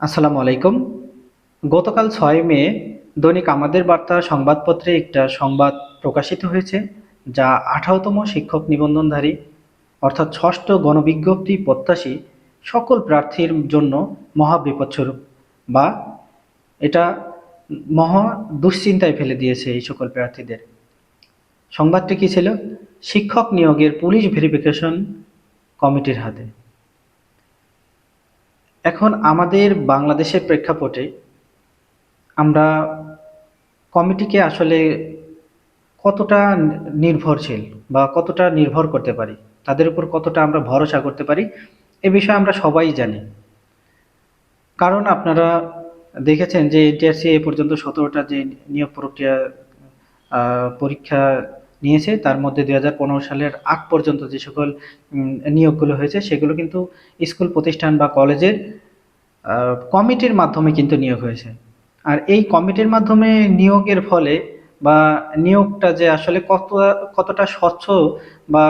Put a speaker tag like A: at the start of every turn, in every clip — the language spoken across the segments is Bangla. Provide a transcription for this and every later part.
A: আসসালামু আলাইকুম। গতকাল ছয় মে দৈনিক আমাদের বার্তা সংবাদপত্রে একটা সংবাদ প্রকাশিত হয়েছে, যা আঠারোতম শিক্ষক নিবন্ধনধারী, অর্থাৎ ষষ্ঠ গণবিজ্ঞপ্তি প্রত্যাশী সকল প্রার্থীর জন্য মহা বিপদস্বরূপ বা এটা মহা দুশ্চিন্তায় ফেলে দিয়েছে এই সকল প্রার্থীদের। সংবাদটি কী ছিল? শিক্ষক নিয়োগের পুলিশ ভেরিফিকেশন কমিটির হাতে। এখন আমাদের বাংলাদেশের প্রেক্ষাপটে আমরা কমিটিকে আসলে কতটা নির্ভরশীল বা কতটা নির্ভর করতে পারি, তাদের উপর কতটা আমরা ভরসা করতে পারি, এ বিষয়ে আমরা সবাই জানি। কারণ আপনারা দেখেছেন যে এনটিআরসি এ পর্যন্ত সতেরোটা যে নিয়োগ প্রক্রিয়া পরীক্ষা নিয়েছে। তার মধ্যে দুই হাজার পনেরো সালের আগ পর্যন্ত যে সকল নিয়োগগুলো হয়েছে, সেগুলো কিন্তু স্কুল প্রতিষ্ঠান বা কলেজের কমিটির মাধ্যমে কিন্তু নিয়োগ হয়েছে। আর এই কমিটির মাধ্যমে নিয়োগের ফলে বা নিয়োগটা যে আসলে কত, কতটা স্বচ্ছ বা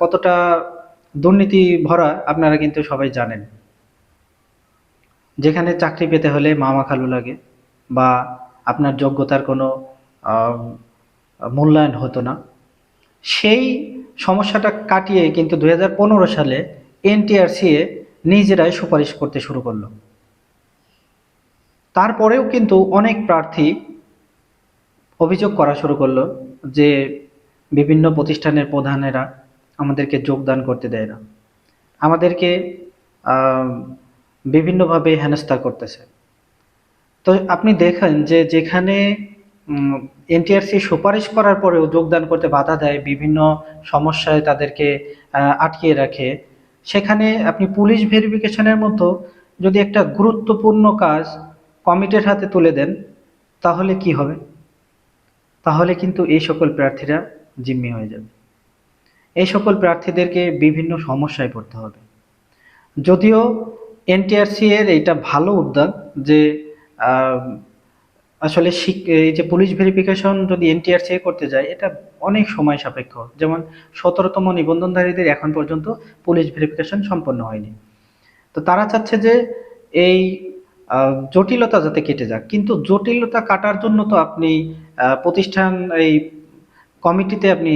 A: কতটা দুর্নীতি ভরা আপনারা কিন্তু সবাই জানেন। যেখানে চাকরি পেতে হলে মামা খালু লাগে বা আপনার যোগ্যতার কোনো মূল্যায়ন হতো না। সেই সমস্যাটা কাটিয়ে কিন্তু দু হাজার পনেরো সালে এনটিআরসিএ নিজেরাই সুপারিশ করতে শুরু করল। তারপরেও কিন্তু অনেক প্রার্থী অভিযোগ করা শুরু করল যে বিভিন্ন প্রতিষ্ঠানের প্রধানেরা আমাদেরকে যোগদান করতে দেয় না। আমাদেরকে বিভিন্নভাবে হেনস্থা করতেছে। তো আপনি দেখেন যে যেখানে এনটিআরসি সুপারিশ করার পরেও যোগদান করতে বাধা দেয় বিভিন্ন সমস্যায় তাদেরকে আটকিয়ে রাখে। সেখানে আপনি পুলিশ ভেরিফিকেশনের মতো যদি একটা গুরুত্বপূর্ণ কাজ কমিটির হাতে তুলে দেন, তাহলে কি হবে? তাহলে কিন্তু এই সকল প্রার্থীরা জিম্মি হয়ে যাবে। এই সকল প্রার্থীদেরকে বিভিন্ন সমস্যায় পড়তে হবে। যদিও এনটিআরসি এর এটা ভালো উদ্যোগ যে আসলে এই যে পুলিশ ভেরিফিকেশন যদি এনটিআরসি করতে যায়, এটা অনেক সময় সাপেক্ষ। যেমন সতেরোতম নিবন্ধনধারীদের এখন পর্যন্ত পুলিশ ভেরিফিকেশন সম্পন্ন হয়নি। তো তারা চাচ্ছে যে এই জটিলতা যাতে কেটে যাক। কিন্তু জটিলতা কাটার জন্য তো আপনি প্রতিষ্ঠান এই কমিটিতে আপনি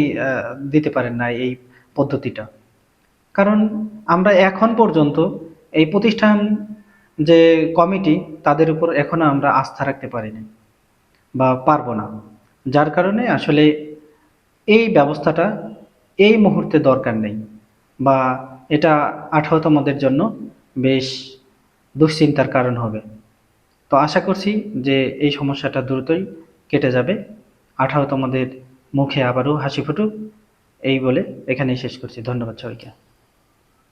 A: দিতে পারেন না এই পদ্ধতিটা। কারণ আমরা এখন পর্যন্ত এই প্রতিষ্ঠান যে কমিটি তাদের উপর এখনও আমরা আস্থা রাখতে পারিনি বা পারব না। যার কারণে আসলে এই ব্যবস্থাটা এই মুহূর্তে দরকার নেই বা এটা আঠারোতমদের জন্য বেশ দুশ্চিন্তার কারণ হবে। তো আশা করছি যে এই সমস্যাটা দ্রুতই কেটে যাবে। আঠারোতমদের মুখে আবারও হাসি ফুটুক, এই বলে এখানেই শেষ করছি। ধন্যবাদ সবাইকে।